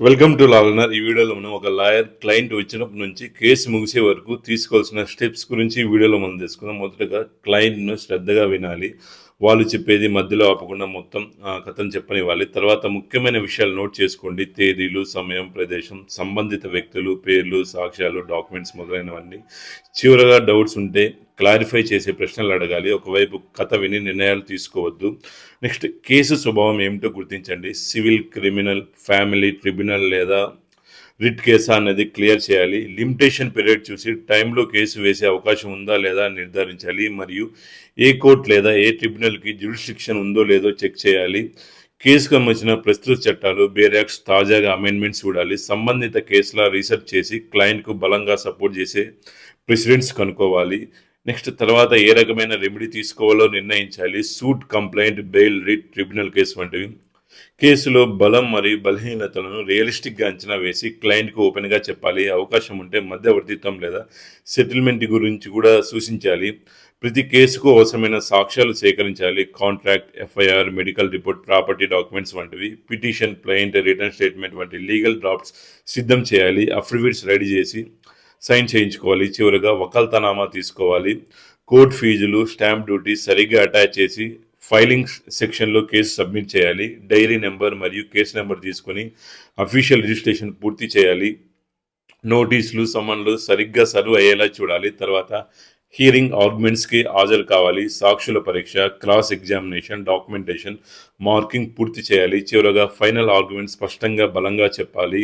Welcome to లాలనర్ ఈ వీడియోలో మనం ఒక లాయర్ క్లయింట్ వచ్చినప్పటి నుంచి కేసు ముగిసే వరకు తీసుకోవాల్సిన స్టెప్స్ గురించి ఈ వీడియోలో మనం తెలుసుకుందాం మొదటగా క్లయింట్ను శ్రద్ధగా వినాలి. వాళ్ళు చెప్పేది మధ్యలో ఆపకుండా మొత్తం ఆ, కథను చెప్పనివ్వాలి. తర్వాత ముఖ్యమైన విషయాలు నోట్ చేసుకోండి. తేదీలు సమయం ప్రదేశం సంబంధిత వ్యక్తులు పేర్లు సాక్ష్యాలు డాక్యుమెంట్స్ మొదలైనవన్నీ. చివరగా డౌట్స్ ఉంటే క్లారిఫై చేసే ప్రశ్నలు అడగాలి. ఒకవైపు కథ విని నిర్ణయాలు తీసుకోవద్దు. నెక్స్ట్ కేసు స్వభావం ఏమిటో గుర్తించండి. సివిల్ క్రిమినల్ ఫ్యామిలీ ట్రిబ్యునల్ లేదా రిట్ కేసా అనేది క్లియర్ చేయాలి. లిమిటేషన్ పీరియడ్ చూసి టైంలో కేసు వేసే అవకాశం ఉందా లేదా నిర్ధారించాలి. మరియు ఏ కోర్టు లేదా ఏ ట్రిబ్యునల్కి జ్యుడిస్ట్రిక్షన్ ఉందో లేదో చెక్ చేయాలి. కేసుకు సంబంధించిన ప్రస్తుత చట్టాలు బేరాక్స్ తాజాగా అమెండ్మెంట్స్ చూడాలి. సంబంధిత కేసుల రీసెర్చ్ చేసి క్లయింట్కు బలంగా సపోర్ట్ చేసే ప్రెసిడెంట్స్ కనుక్కోవాలి. నెక్స్ట్ తర్వాత ఏ రకమైన రెమెడీ తీసుకోవాలో నిర్ణయించాలి. Suit complaint bail writ tribunal case వంటివి. కేసులో బలం మరియు బలహీనతలను రియలిస్టిక్గా అంచనా వేసి క్లయింట్కు ఓపెన్గా చెప్పాలి. అవకాశం ఉంటే మధ్యవర్తిత్వం లేదా సెటిల్మెంట్ గురించి కూడా సూచించాలి. ప్రతి కేసుకు అవసరమైన సాక్ష్యాలు సేకరించాలి. Contract FIR medical report property documents వంటివి. పిటిషన్ ప్లయింట్ రిటర్న్ స్టేట్మెంట్ వంటి లీగల్ డ్రాఫ్ట్స్ సిద్ధం చేయాలి. అఫిడవిట్స్ రెడీ చేసి సైన్ చేయించుకోవాలి. చివరిగా వకాల్తనామా తీసుకోవాలి. కోర్ట్ ఫీజులు స్టాంప్ డ్యూటీ సరిగ్గా అటాచ్ చేసి ఫైలింగ్ సెక్షన్లో కేసు సబ్మిట్ చేయాలి. డైరీ నెంబర్ మరియు కేసు నెంబర్ తీసుకొని అఫీషియల్ రిజిస్ట్రేషన్ పూర్తి చేయాలి. నోటీసులు సమన్లు సరిగ్గా సర్వ్ అయ్యేలా చూడాలి. తర్వాత హియరింగ్ ఆర్గ్యుమెంట్స్కి హాజరు కావాలి. సాక్షుల పరీక్ష క్రాస్ ఎగ్జామినేషన్ డాక్యుమెంటేషన్ మార్కింగ్ పూర్తి చేయాలి. చివరగా ఫైనల్ ఆర్గ్యుమెంట్ స్పష్టంగా బలంగా చెప్పాలి.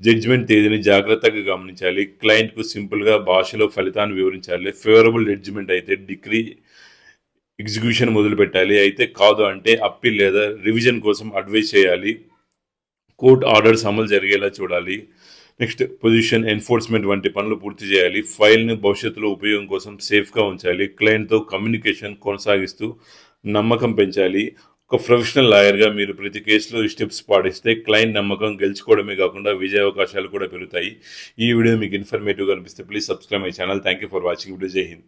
జడ్జిమెంట్ తేదీని జాగ్రత్తగా గమనించాలి. క్లయింట్కు సింపుల్గా భాషలో ఫలితాన్ని వివరించాలి. ఫేవరబుల్ జడ్జిమెంట్ అయితే డిగ్రీ ఎగ్జిక్యూషన్ మొదలు పెట్టాలి అయితే కాదు అంటే అప్పీల్ లేదా రివిజన్ కోసం అడ్వైస్ చేయాలి. కోర్ట్ ఆర్డర్స్ అమలు జరిగేలా చూడాలి. నెక్స్ట్ పొజిషన్ ఎన్ఫోర్స్మెంట్ వంటి పనులు పూర్తి చేయాలి. ఫైల్ని భవిష్యత్తులో ఉపయోగం కోసం సేఫ్గా ఉంచాలి. క్లయింట్తో కమ్యూనికేషన్ కొనసాగిస్తూ నమ్మకం పెంచాలి. ఒక ప్రొఫెషనల్ లాయర్గా మీరు ప్రతి కేసులో ఈ స్టెప్స్ పాటిస్తే క్లయింట్ నమ్మకం గెలుచుకోవడమే కాకుండా విజయ అవకాశాలు కూడా పెరుగుతాయి. ఈ వీడియో మీకు ఇన్ఫర్మేటివ్గా అనిపిస్తే please subscribe my channel. Thank you for watching. Video జై హింద్.